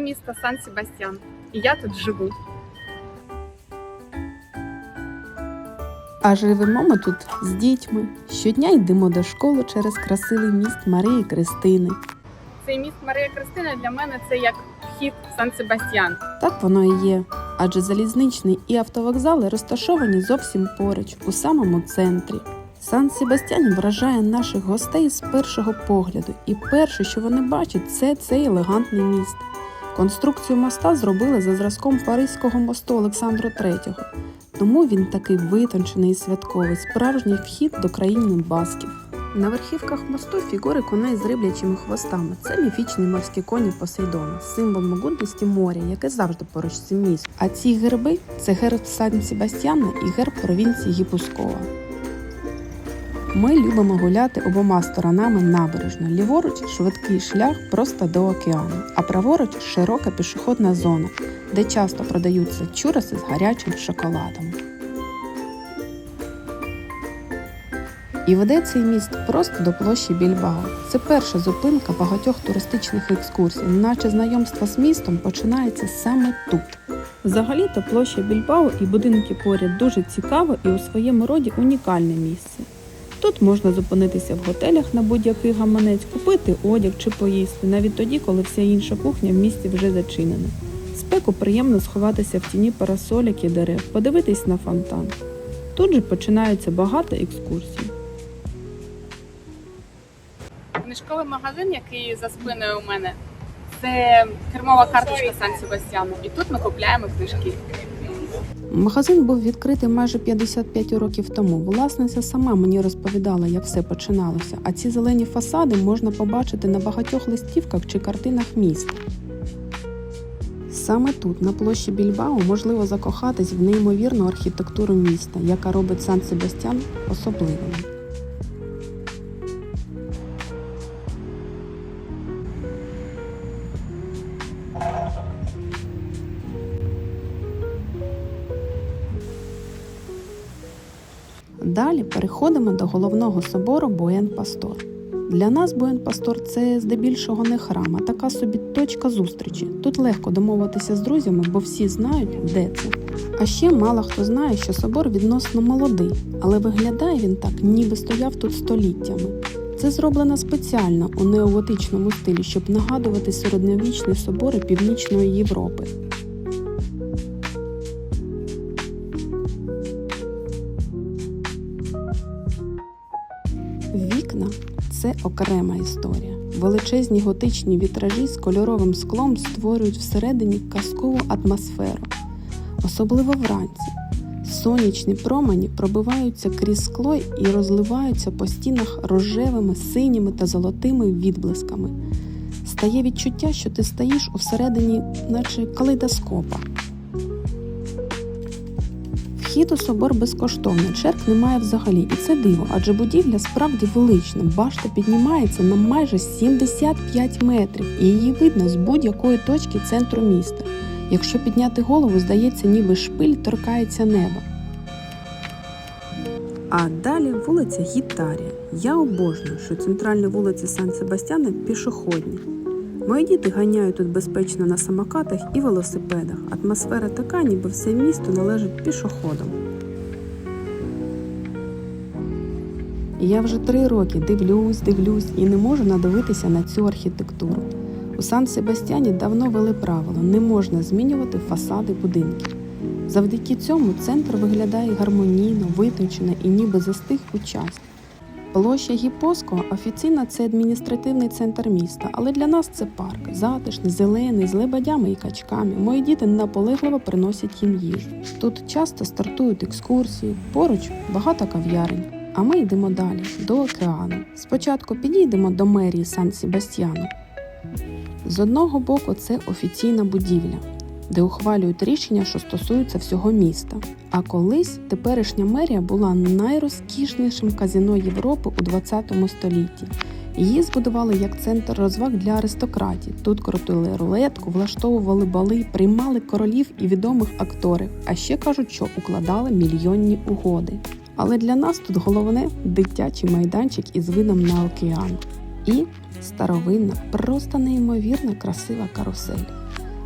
Це місто Сан Себастьян. І я тут живу. А живемо ми тут з дітьми. Щодня йдемо до школи через красивий міст Марії Кристини. Цей міст Марія Кристина для мене це як вхід в Сан Себастьян. Так воно і є. Адже залізничний і автовокзали розташовані зовсім поруч, у самому центрі. Сан Себастьян вражає наших гостей з першого погляду, і перше, що вони бачать, це цей елегантний міст. Конструкцію моста зробили за зразком Паризького мосту Олександра III, тому він такий витончений і святковий, справжній вхід до країни басків. На верхівках мосту фігури коней з риблячими хвостами. Це міфічні морські коні Посейдона, символ могутності моря, яке завжди поруч з цим містом. А ці герби це герб Сан Себастьяна і герб провінції Гіпускова. Ми любимо гуляти обома сторонами набережної. Ліворуч швидкий шлях просто до океану, а праворуч широка пішохідна зона, де часто продаються чураси з гарячим шоколадом. І веде цей міст просто до площі Більбао. Це перша зупинка багатьох туристичних екскурсій, наче знайомство з містом починається саме тут. Взагалі-то площа Більбао і будинки поряд дуже цікаве і у своєму роді унікальне місце. Тут можна зупинитися в готелях на будь-який гаманець, купити одяг чи поїсти, навіть тоді, коли вся інша кухня в місті вже зачинена. Спеку приємно сховатися в тіні парасоляк і дерев, подивитись на фонтан. Тут же починається багато екскурсій. Книжковий магазин, який за спиною у мене, це кермова карточка Сан Себастьяну. І тут ми купляємо книжки. Магазин був відкритий майже 55 років тому. Власниця сама мені розповідала, як все починалося. А ці зелені фасади можна побачити на багатьох листівках чи картинах міста. Саме тут, на площі Більбао, можливо закохатись в неймовірну архітектуру міста, яка робить Сан Себастьян особливим. Далі переходимо до головного собору Буен Пастор. Для нас Буен Пастор це здебільшого не храм, а така собі точка зустрічі. Тут легко домовитися з друзями, бо всі знають, де це. А ще мало хто знає, що собор відносно молодий, але виглядає він так, ніби стояв тут століттями. Це зроблено спеціально у неоготичному стилі, щоб нагадувати середньовічні собори Північної Європи. Це окрема історія. Величезні готичні вітражі з кольоровим склом створюють всередині казкову атмосферу, особливо вранці. Сонячні промені пробиваються крізь скло і розливаються по стінах рожевими, синіми та золотими відблисками. Стає відчуття, що ти стоїш усередині, наче калейдоскопа. Вхід у собор безкоштовний, черг немає взагалі, і це диво, адже будівля справді велична. Башта піднімається на майже 75 метрів, і її видно з будь-якої точки центру міста. Якщо підняти голову, здається, ніби шпиль торкається неба. А далі вулиця Гітарія. Я обожнюю, що центральні вулиці Сан Себастьяна пішохідні. Мої діти ганяють тут безпечно на самокатах і велосипедах. Атмосфера така, ніби все місто належить пішоходам. Я вже три роки дивлюсь, дивлюсь і не можу надивитися на цю архітектуру. У Сан Себастьяні давно вели правило не можна змінювати фасади будинків. Завдяки цьому центр виглядає гармонійно, витончено і ніби застиг у часі. Площа Гіпоско офіційно це адміністративний центр міста, але для нас це парк, затишний, зелений, з лебедями і качками. Мої діти наполегливо приносять їм їжу. Тут часто стартують екскурсії, поруч багато кав'ярень. А ми йдемо далі до океану. Спочатку підійдемо до мерії Сан Себастьяну. З одного боку, це офіційна будівля, де ухвалюють рішення, що стосуються всього міста. А колись теперішня мерія була найрозкішнішим казино Європи у 20 столітті. Її збудували як центр розваг для аристократів. Тут крутили рулетку, влаштовували бали, приймали королів і відомих акторів. А ще кажуть, що укладали мільйонні угоди. Але для нас тут головне дитячий майданчик із видом на океан. І старовинна, просто неймовірно красива карусель.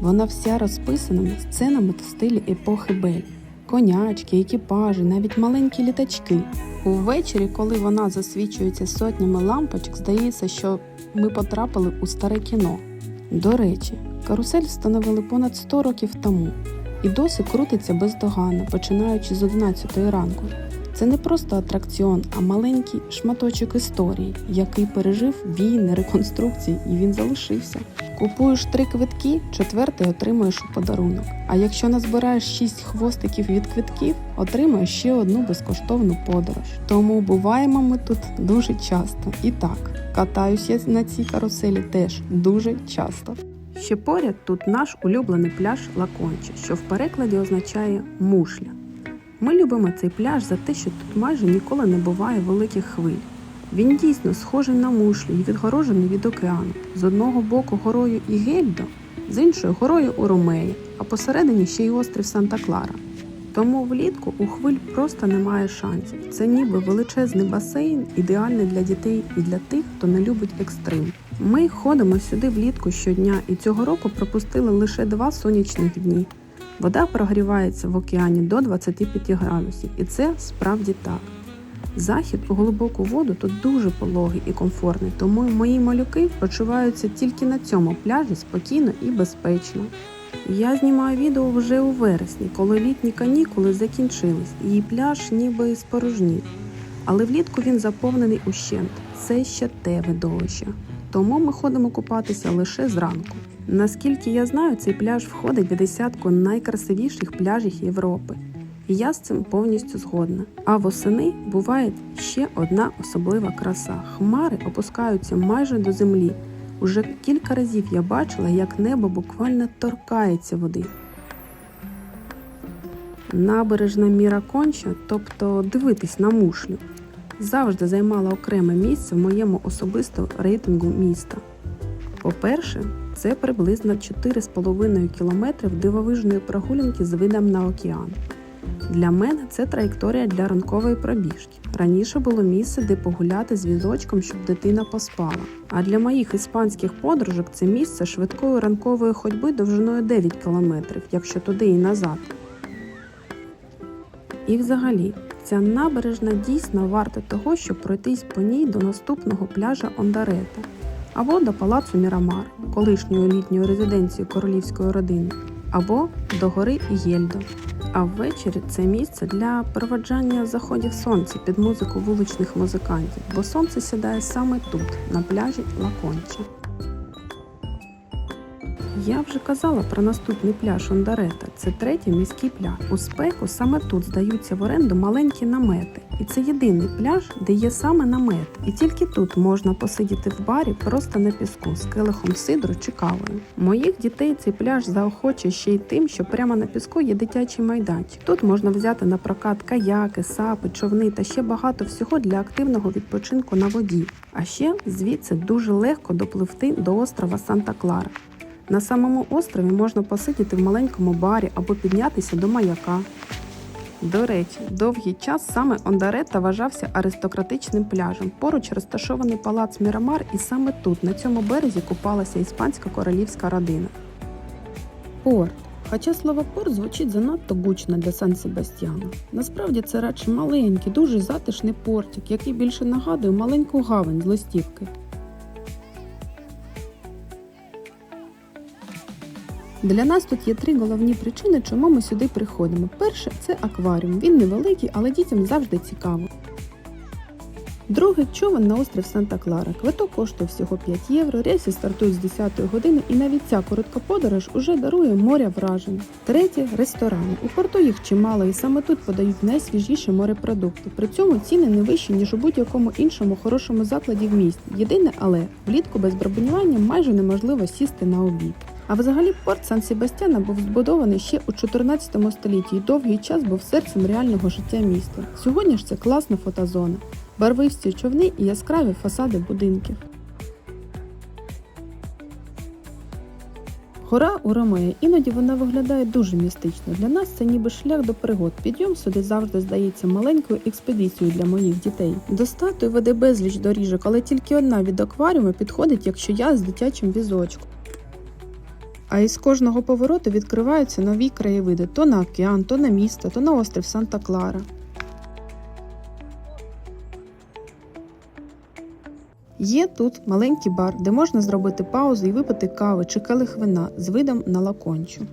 Вона вся розписана сценами в стилі епохи Бель. Конячки, екіпажі, навіть маленькі літачки. Увечері, коли вона засвічується сотнями лампочок, здається, що ми потрапили у старе кіно. До речі, карусель встановили понад 100 років тому і досі крутиться бездоганно, починаючи з 11 ранку. Це не просто атракціон, а маленький шматочок історії, який пережив війни, реконструкції, і він залишився. Купуєш три квитки, четвертий отримуєш у подарунок. А якщо назбираєш шість хвостиків від квитків, отримаєш ще одну безкоштовну подорож. Тому буваємо ми тут дуже часто. І так, катаюсь я на цій каруселі теж дуже часто. Ще поряд тут наш улюблений пляж Лаконче, що в перекладі означає мушля. Ми любимо цей пляж за те, що тут майже ніколи не буває великих хвиль. Він дійсно схожий на мушлю і відгорожений від океану. З одного боку горою Ігельдо, з іншої горою Уромея, а посередині ще й острів Санта-Клара. Тому влітку у хвиль просто немає шансів. Це ніби величезний басейн, ідеальний для дітей і для тих, хто не любить екстрим. Ми ходимо сюди влітку щодня і цього року пропустили лише два сонячних дні. Вода прогрівається в океані до 25 градусів, і це справді так. Захід у глибоку воду тут дуже пологий і комфортний, тому мої малюки почуваються тільки на цьому пляжі спокійно і безпечно. Я знімаю відео вже у вересні, коли літні канікули закінчились, і пляж ніби спорожнів. Але влітку він заповнений ущент. Це ще те видовище. Тому ми ходимо купатися лише зранку. Наскільки я знаю, цей пляж входить в десятку найкрасивіших пляжів Європи. І я з цим повністю згодна. А восени буває ще одна особлива краса. Хмари опускаються майже до землі. Уже кілька разів я бачила, як небо буквально торкається води. Набережна Міра Конча, тобто дивитись на мушлю, завжди займала окреме місце в моєму особистому рейтингу міста. По-перше, це приблизно 4,5 кілометрів дивовижної прогулянки з видом на океан. Для мене це траєкторія для ранкової пробіжки. Раніше було місце, де погуляти з візочком, щоб дитина поспала. А для моїх іспанських подружок це місце швидкої ранкової ходьби довжиною 9 кілометрів, якщо туди і назад. І взагалі, ця набережна дійсно варта того, щоб пройтись по ній до наступного пляжа Ондарета або до палацу Мірамар, колишньої літньої резиденції королівської родини, або до гори Єльдо. А ввечері це місце для проведжання заходів сонця під музику вуличних музикантів, бо сонце сідає саме тут, на пляжі Лаконча. Я вже казала про наступний пляж Ондарета. Це третій міський пляж. У спеку саме тут здаються в оренду маленькі намети. І це єдиний пляж, де є саме намет. І тільки тут можна посидіти в барі просто на піску з келихом сидру чи кавою. Моїх дітей цей пляж заохочує ще й тим, що прямо на піску є дитячий майданчик. Тут можна взяти на прокат каяки, сапи, човни та ще багато всього для активного відпочинку на воді. А ще звідси дуже легко допливти до острова Санта-Клара. На самому острові можна посидіти в маленькому барі або піднятися до маяка. До речі, довгий час саме Ондаретта вважався аристократичним пляжем. Поруч розташований палац Мірамар, і саме тут, на цьому березі, купалася іспанська королівська родина. Порт. Хоча слово порт звучить занадто гучно для Сан Себастьяна. Насправді це радше маленький, дуже затишний портик, який більше нагадує маленьку гавань з листівки. Для нас тут є три головні причини, чому ми сюди приходимо. Перше це акваріум. Він невеликий, але дітям завжди цікаво. Друге човен на острів Санта-Клара. Квиток коштує всього 5 євро, рейси стартують з 10 години і навіть ця коротка подорож уже дарує моря вражень. Третє ресторани. У порту їх чимало і саме тут подають найсвіжіші морепродукти. При цьому ціни не вищі, ніж у будь-якому іншому хорошому закладі в місті. Єдине, але влітку без бронювання майже неможливо сісти на обід. А взагалі порт Сан Себастьяна був збудований ще у 14 столітті і довгий час був серцем реального життя міста. Сьогодні ж це класна фотозона, барвисті човни і яскраві фасади будинків. Гора у Ромеї. Іноді вона виглядає дуже містично. Для нас це ніби шлях до пригод. Підйом сюди завжди здається маленькою експедицією для моїх дітей. До статуї веде безліч доріжок, але тільки одна від акваріуму підходить, якщо я з дитячим візочком. А із кожного повороту відкриваються нові краєвиди то на океан, то на місто, то на острів Санта-Клара. Є тут маленький бар, де можна зробити паузу і випити кави чи келих вина з видом на лакончу.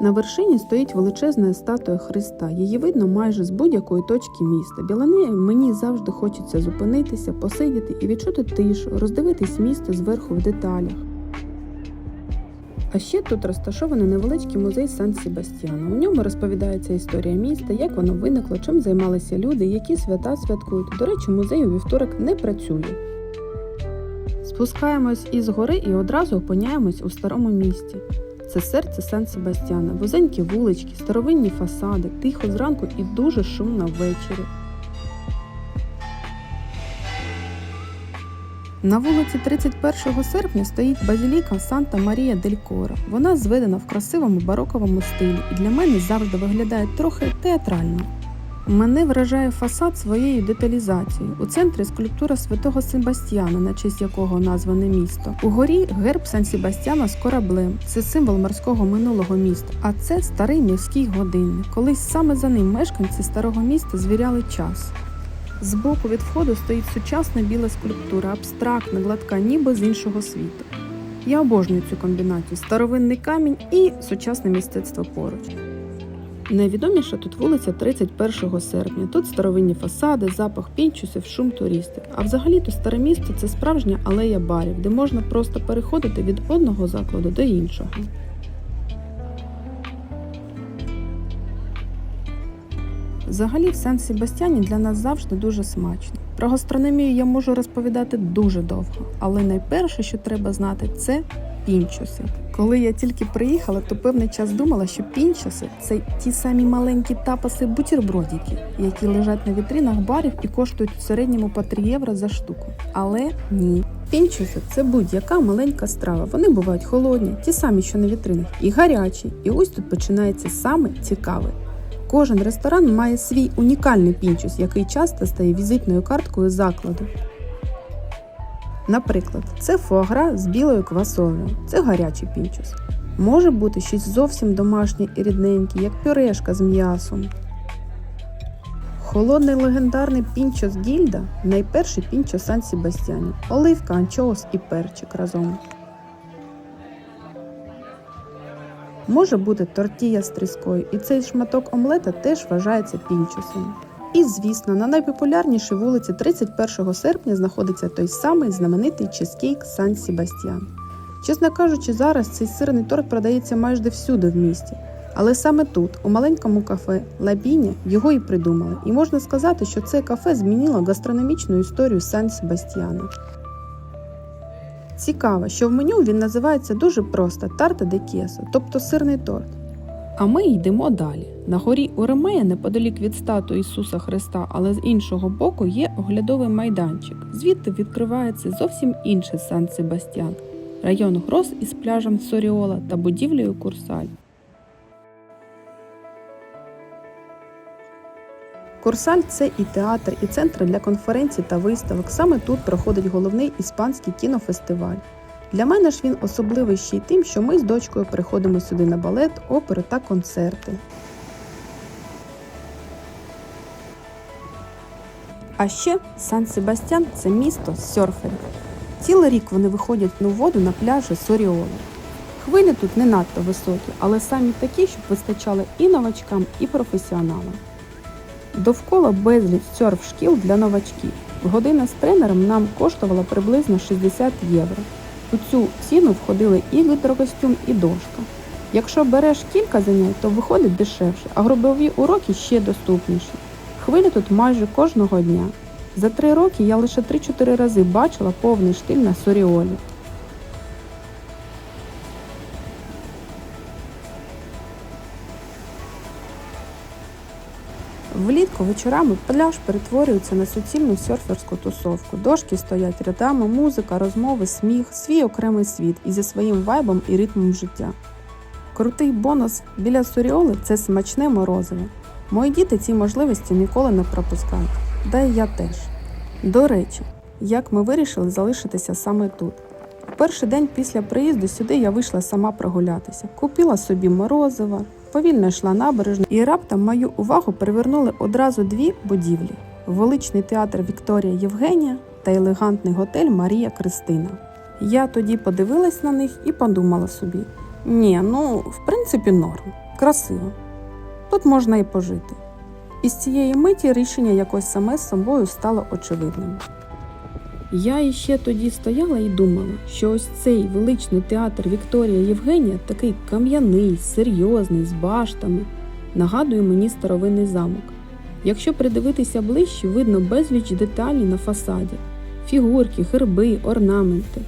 На вершині стоїть величезна статуя Христа. Її видно майже з будь-якої точки міста. Біля неї мені завжди хочеться зупинитися, посидіти і відчути тишу, роздивитись місто зверху в деталях. А ще тут розташований невеличкий музей Сан Себастьяна. У ньому розповідається історія міста, як воно виникло, чим займалися люди, які свята святкують. До речі, музей у вівторок не працює. Спускаємось із гори і одразу опиняємось у старому місті. Це серце Сан Себастьяна, вузенькі вулички, старовинні фасади, тихо зранку і дуже шумно ввечері. На вулиці 31 серпня стоїть базіліка Санта Марія дель Кора. Вона зведена в красивому бароковому стилі і для мене завжди виглядає трохи театрально. Мене вражає фасад своєю деталізацією. У центрі скульптура святого Себастьяна, на честь якого назване місто. Угорі герб Сан Себастьяна з кораблем. Це символ морського минулого міста. А це старий міський годинник. Колись саме за ним мешканці старого міста звіряли час. Збоку від входу стоїть сучасна біла скульптура, абстрактна, гладка, ніби з іншого світу. Я обожнюю цю комбінацію старовинний камінь і сучасне мистецтво поруч. Найвідоміша тут вулиця 31 серпня. Тут старовинні фасади, запах пінчусів, шум туристів. А взагалі то старе місто це справжня алея барів, де можна просто переходити від одного закладу до іншого. Взагалі, в Сан Себастьяні для нас завжди дуже смачно. Про гастрономію я можу розповідати дуже довго, але найперше, що треба знати, це пінчуси. Коли я тільки приїхала, то певний час думала, що пінчуси це ті самі маленькі тапаси бутербродики, які лежать на вітринах барів і коштують в середньому по 3 євро за штуку. Але ні. Пінчуси це будь-яка маленька страва. Вони бувають холодні, ті самі, що на вітринах, і гарячі. І ось тут починається саме цікаве. Кожен ресторан має свій унікальний пінчус, який часто стає візитною карткою закладу. Наприклад, це фуагра з білою квасолею, це гарячий пінчус. Може бути щось зовсім домашнє і рідненьке, як пюрешка з м'ясом. Холодний легендарний пінчос Гільда найперший пінчос Сан Себастьяні, оливка, анчоус і перчик разом. Може бути тортія з тріскою, і цей шматок омлета теж вважається пінчусом. І, звісно, на найпопулярнішій вулиці 31 серпня знаходиться той самий знаменитий чизкейк Сан Себастьян. Чесно кажучи, зараз цей сирний торт продається майже всюди в місті. Але саме тут, у маленькому кафе Лабіня, його і придумали. І можна сказати, що це кафе змінило гастрономічну історію Сан Себастьяна. Цікаво, що в меню він називається дуже просто тарта де кєсо, тобто сирний торт. А ми йдемо далі. На горі Уремея, неподалік від статуї Ісуса Христа, але з іншого боку є оглядовий майданчик. Звідти відкривається зовсім інший Сан Себастьян, район Грос із пляжем Соріола та будівлею Курсаль. Курсаль це і театр, і центр для конференцій та виставок. Саме тут проходить головний іспанський кінофестиваль. Для мене ж він особливий ще й тим, що ми з дочкою приходимо сюди на балет, опери та концерти. А ще Сан Себастьян це місто серферів. Цілий рік вони виходять на воду на пляжі Соріоли. Хвилі тут не надто високі, але самі такі, щоб вистачали і новачкам, і професіоналам. Довкола безліч серф шкіл для новачків. Година з тренером нам коштувала приблизно 60 євро. У цю ціну входили і гідрокостюм, і дошка. Якщо береш кілька занять, то виходить дешевше, а грубові уроки ще доступніші. Хвилі тут майже кожного дня. За три роки я лише 3-4 рази бачила повний штиль на Соріолі. Влітку вечорами пляж перетворюється на суцільну серферську тусовку. Дошки стоять рядами, музика, розмови, сміх, свій окремий світ і зі своїм вайбом і ритмом життя. Крутий бонус біля Соріоли це смачне морозиво. Мої діти ці можливості ніколи не пропускають. Да й я теж. До речі, як ми вирішили залишитися саме тут. перший день після приїзду сюди я вийшла сама прогулятися, купила собі морозива, повільно йшла набережно, і раптом мою увагу привернули одразу дві будівлі: величний театр Вікторія Євгенія та елегантний готель Марія Кристина. Я тоді подивилась на них і подумала собі: ні, ну в принципі норм, красиво. Тут можна і пожити. І з цієї миті рішення якось саме з собою стало очевидним. Я іще тоді стояла і думала, що ось цей величний театр Вікторія Євгенія такий кам'яний, серйозний, з баштами, нагадує мені старовинний замок. Якщо придивитися ближче, видно безліч деталей на фасаді: фігурки, герби, орнаменти.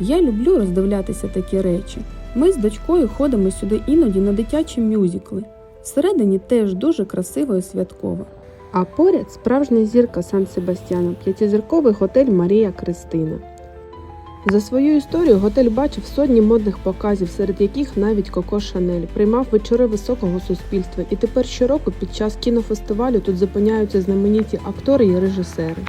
Я люблю роздивлятися такі речі. Ми з дочкою ходимо сюди іноді на дитячі мюзикли. Всередині теж дуже красиво і святково. А поряд справжня зірка Сан Себастьяна, п'ятизірковий готель Марія Кристина. За свою історію готель бачив сотні модних показів, серед яких навіть Коко Шанель приймав вечори високого суспільства, і тепер щороку під час кінофестивалю тут зупиняються знамениті актори і режисери.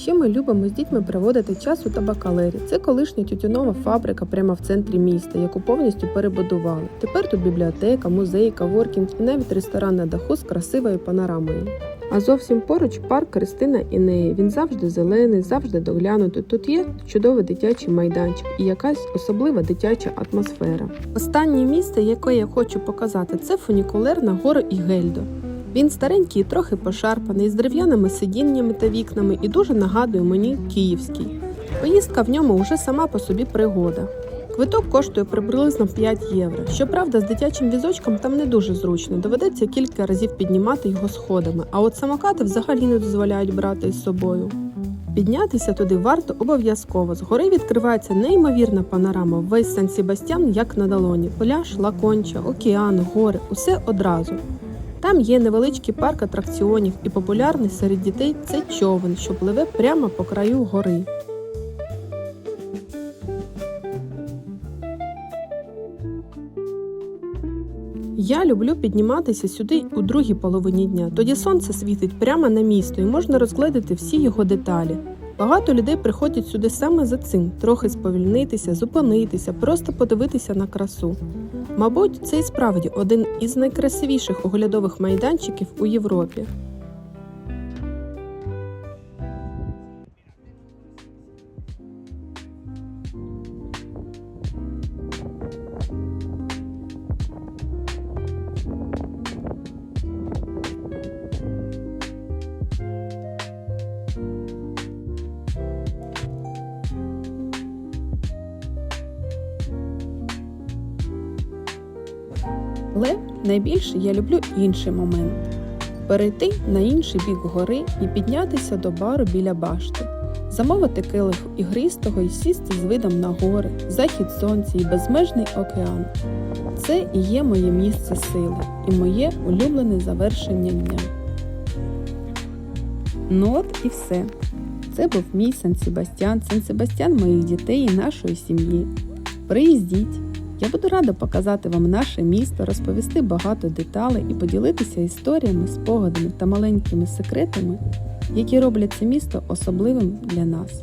Ще ми любимо з дітьми проводити час у табакалері. Це колишня тютюнова фабрика прямо в центрі міста, яку повністю перебудували. Тепер тут бібліотека, музей, каворкінг і навіть ресторан на даху з красивою панорамою. А зовсім поруч парк Кристина Інеї. Він завжди зелений, завжди доглянутий. Тут є чудовий дитячий майданчик і якась особлива дитяча атмосфера. Останнє місце, яке я хочу показати, це фунікулер на гору Ігельдо. Він старенький трохи пошарпаний, з дерев'яними сидіннями та вікнами і дуже нагадує мені київський. Поїздка в ньому вже сама по собі пригода. Квиток коштує приблизно 5 євро. Щоправда, з дитячим візочком там не дуже зручно, доведеться кілька разів піднімати його сходами, а от самокати взагалі не дозволяють брати із собою. Піднятися туди варто обов'язково. Згори відкривається неймовірна панорама. Весь Сан Себастьян як на долоні. Пляж, лаконча, океан, гори усе одразу. Там є невеличкий парк атракціонів, і популярний серед дітей це човен, що пливе прямо по краю гори. Я люблю підніматися сюди у другій половині дня. Тоді сонце світить прямо на місто і можна розгледіти всі його деталі. Багато людей приходять сюди саме за цим трохи сповільнитися, зупинитися, просто подивитися на красу. Мабуть, це і справді один із найкрасивіших оглядових майданчиків у Європі. Найбільше я люблю інший момент перейти на інший бік гори і піднятися до бару біля башти, замовити келих ігристого і сісти з видом на гори, захід сонця і безмежний океан. Це і є моє місце сили і моє улюблене завершення дня. Ну от і все. Це був мій Сан Себастьян, Сан Себастьян моїх дітей і нашої сім'ї. Приїздіть! Я буду рада показати вам наше місто, розповісти багато деталей і поділитися історіями, спогадами та маленькими секретами, які роблять це місто особливим для нас.